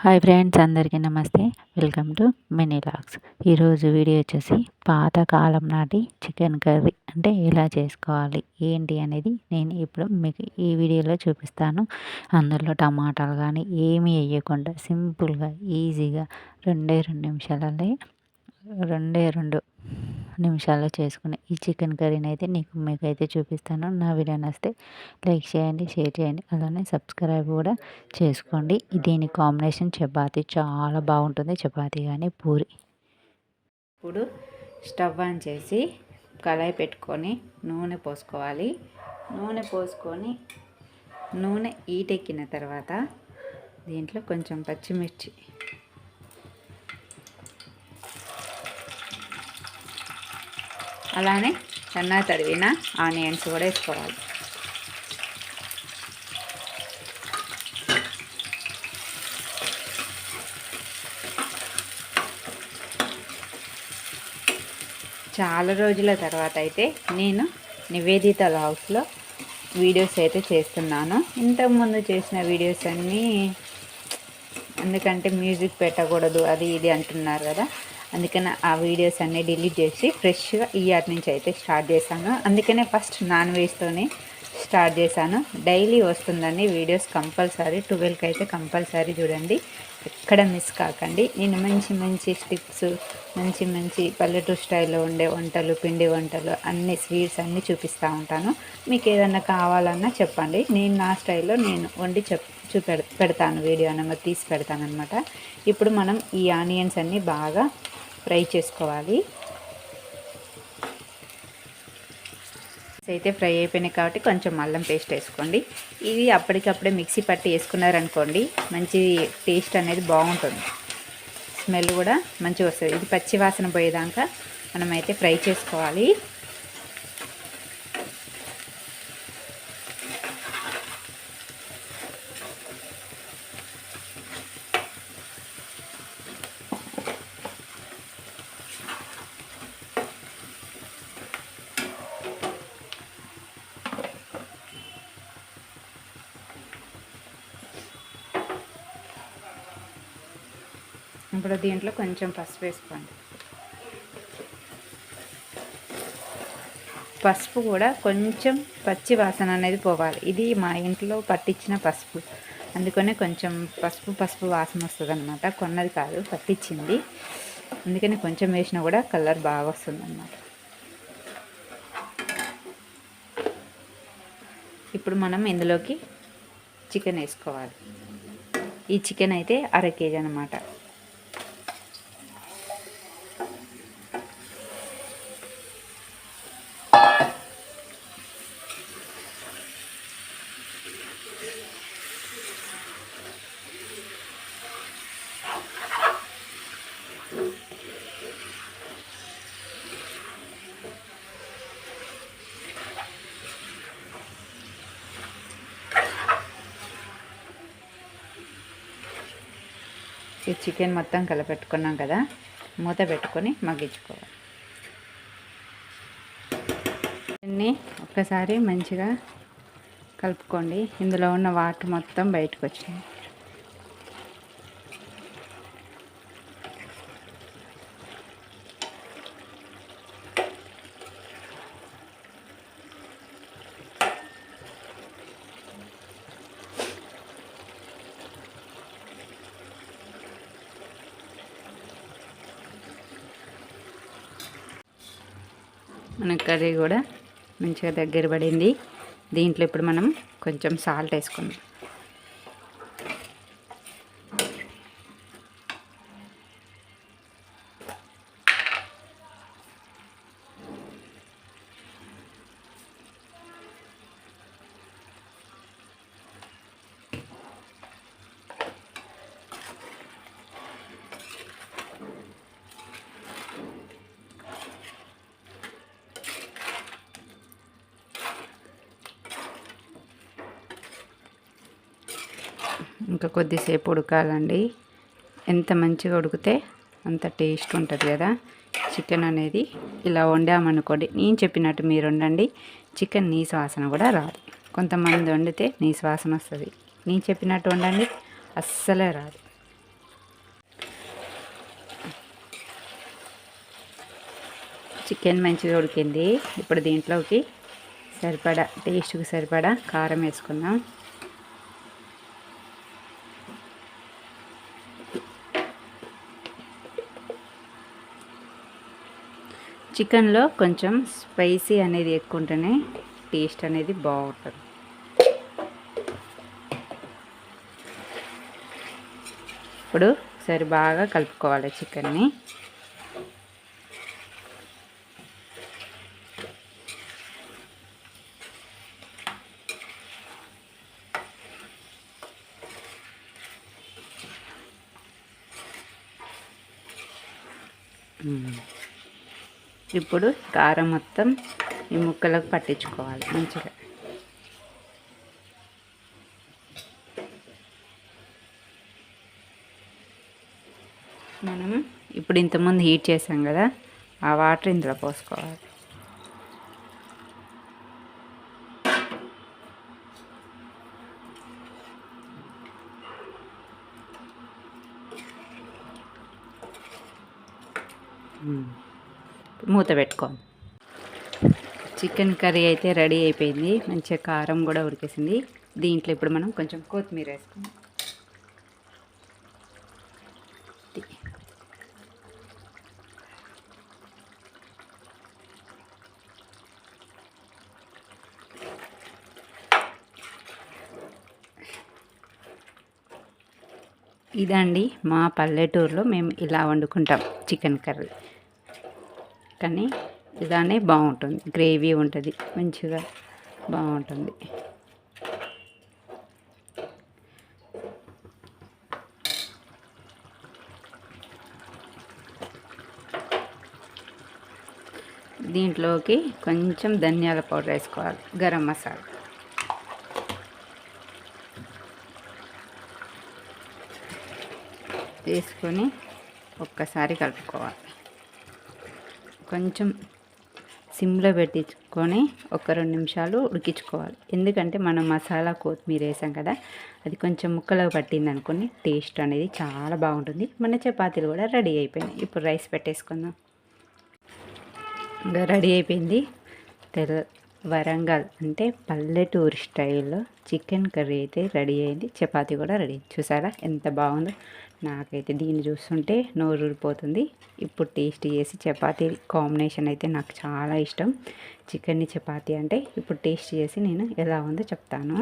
Hi friends అందరికీ నమస్తే. Welcome to mini logs ఈరోజు వీడియో వచ్చేసి పాతకాలం నాటి చికెన్ కర్రీ. అంటే ఎలా చేసుకోవాలి ఏంటి అనేది నేను ఇప్పుడు మీకు ఈ వీడియోలో చూపిస్తాను. అందులో టమాటాలు కానీ ఏమీ వేయకుండా సింపుల్గా ఈజీగా రెండే రెండు నిమిషాలలో రెండే రెండు నిమిషాల్లో చేసుకునే ఈ చికెన్ కర్రీని అయితే నీకు మీకు అయితే చూపిస్తాను. నా వీడియో నస్తే లైక్ చేయండి షేర్ చేయండి అలానే సబ్స్క్రైబ్ కూడా చేసుకోండి. దీని కాంబినేషన్ చపాతీ చాలా బాగుంటుంది. చపాతీ కానీ పూరి. ఇప్పుడు స్టవ్ ఆన్ చేసి కళాయి పెట్టుకొని నూనె పోసుకోవాలి. నూనె పోసుకొని నూనె ఈటెక్కిన తర్వాత దీంట్లో కొంచెం పచ్చిమిర్చి అలానే సన్న తడివిన ఆనియన్స్ కూడా వేసుకోవాలి. చాలా రోజుల తర్వాత అయితే నేను నివేదిత లాగ్స్లో వీడియోస్ అయితే చేస్తున్నాను. ఇంతకుముందు చేసిన వీడియోస్ అన్నీ ఎందుకంటే మ్యూజిక్ పెట్టకూడదు అది ఇది అంటున్నారు కదా. అందుకని ఆ వీడియోస్ అన్నీ డిలీట్ చేసి ఫ్రెష్గా ఈ నుంచి అయితే స్టార్ట్ చేశాను. అందుకనే ఫస్ట్ నాన్ వెజ్తోనే స్టార్ట్ చేశాను. డైలీ వస్తుందండి వీడియోస్ కంపల్సరీ. ట్వెల్వ్కి అయితే కంపల్సరీ చూడండి. ఎక్కడ మిస్ కాకండి. నేను మంచి మంచి స్టిప్స్ మంచి మంచి పల్లెటూరు స్టైల్లో ఉండే వంటలు పిండి వంటలు అన్ని స్వీట్స్ అన్నీ చూపిస్తూ ఉంటాను. మీకు ఏదన్నా కావాలన్నా చెప్పండి. నేను నా స్టైల్లో నేను వండి చెప్ చూపె పెడతాను. వీడియో అన్నమాట తీసి పెడతాను అనమాట ఇప్పుడు మనం ఈ ఆనియన్స్ అన్నీ బాగా ఫ్రై చేసుకోవాలి. అయితే ఫ్రై అయిపోయినాయి కాబట్టి కొంచెం అల్లం పేస్ట్ వేసుకోండి. ఇవి అప్పటికప్పుడే మిక్సీ పట్టి వేసుకున్నారనుకోండి మంచి టేస్ట్ అనేది బాగుంటుంది. స్మెల్ కూడా మంచిగా వస్తుంది. ఇది పచ్చి వాసన పోయేదాకా మనమైతే ఫ్రై చేసుకోవాలి. ఇప్పుడు దీంట్లో కొంచెం పసుపు వేసుకోండి. పసుపు కూడా కొంచెం పచ్చి వాసన అనేది పోవాలి. ఇది మా ఇంట్లో పట్టించిన పసుపు. అందుకనే కొంచెం పసుపు పసుపు వాసన వస్తుంది అనమాట కొన్నది కాదు పట్టించింది. అందుకని కొంచెం వేసినా కూడా కలర్ బాగా వస్తుంది అనమాట ఇప్పుడు మనం ఇందులోకి చికెన్ వేసుకోవాలి. ఈ చికెన్ అయితే అర కేజీ అనమాట ఈ చికెన్ మొత్తం కలపెట్టుకున్నాం కదా మూత పెట్టుకొని మగ్గించుకోవాలి. దీన్ని ఒక్కసారి మంచిగా కలుపుకోండి. ఇందులో ఉన్న వాటర్ మొత్తం బయటకు వచ్చింది మన కర్రీ కూడా మంచిగా దగ్గర పడింది. దీంట్లో ఇప్పుడు మనం కొంచెం సాల్ట్ వేసుకుందాం. ఇంకా కొద్దిసేపు ఉడకాలండి. ఎంత మంచిగా ఉడికితే అంత టేస్ట్ ఉంటుంది కదా. చికెన్ అనేది ఇలా వండామనుకోండి నేను చెప్పినట్టు మీరు వండండి చికెన్ నీ శ్వాసన కూడా రాదు. కొంతమంది వండితే నీ శ్వాసన వస్తుంది. నేను చెప్పినట్టు వండండి అస్సలే రాదు. చికెన్ మంచిగా ఉడికింది. ఇప్పుడు దీంట్లోకి సరిపడా టేస్ట్కి సరిపడా కారం వేసుకుందాం. చికెన్లో కొంచెం స్పైసీ అనేది ఎక్కువ ఉంటేనే టేస్ట్ అనేది బాగుంటుంది ఇప్పుడు సరి బాగా కలుపుకోవాలి చికెన్ని. ఇప్పుడు కారం మొత్తం ఈ ముక్కలకు పట్టించుకోవాలి మంచిగా. మనం ఇప్పుడు ఇంతకుముందు హీట్ చేసాం కదా ఆ వాటర్ ఇందులో పోసుకోవాలి. Hmm. మూత పెట్టుకోండి చికెన్ కర్రీ అయితే రెడీ అయిపోయింది. మంచిగా కారం కూడా ఉడికేసింది. దీంట్లో ఇప్పుడు మనం కొంచెం కొత్తిమీర వేసుకుందాం. ఇదండి మా పల్లెటూరులో మేము ఇలా వండుకుంటాం చికెన్ కర్రీ. కానీ ఇలానే బాగుంటుంది. గ్రేవీ ఉంటుంది మంచిగా బాగుంటుంది. దీంట్లోకి కొంచెం ధనియాల పౌడర్ వేసుకోవాలి గరం మసాలా. వేసుకొని ఒక్కసారి కలుపుకోవాలి. కొంచెం సిమ్లో పెట్టించుకొని ఒక రెండు నిమిషాలు ఉడికించుకోవాలి. ఎందుకంటే మనం మసాలా కొత్తిమీర వేసాం కదా అది కొంచెం ముక్కలకు పట్టింది అనుకోని టేస్ట్ అనేది చాలా బాగుంటుంది. మన చపాతీలు కూడా రెడీ అయిపోయినాయి. ఇప్పుడు రైస్ పెట్టేసుకుందాం. ఇంకా రెడీ అయిపోయింది. తెల్ల వరంగల్ అంటే పల్లెటూరు స్టైల్లో చికెన్ కర్రీ అయితే రెడీ అయింది. చపాతీ కూడా రెడీ. చూసారా ఎంత బాగుందో? నాకైతే దీన్ని చూస్తుంటే నోరు ఊరిపోతుంది ఇప్పుడు టేస్ట్ చేసి చపాతీ కాంబినేషన్ అయితే నాకు చాలా ఇష్టం. చికెన్ని చపాతీ అంటే ఇప్పుడు టేస్ట్ చేసి నేను ఎలా ఉందో చెప్తాను.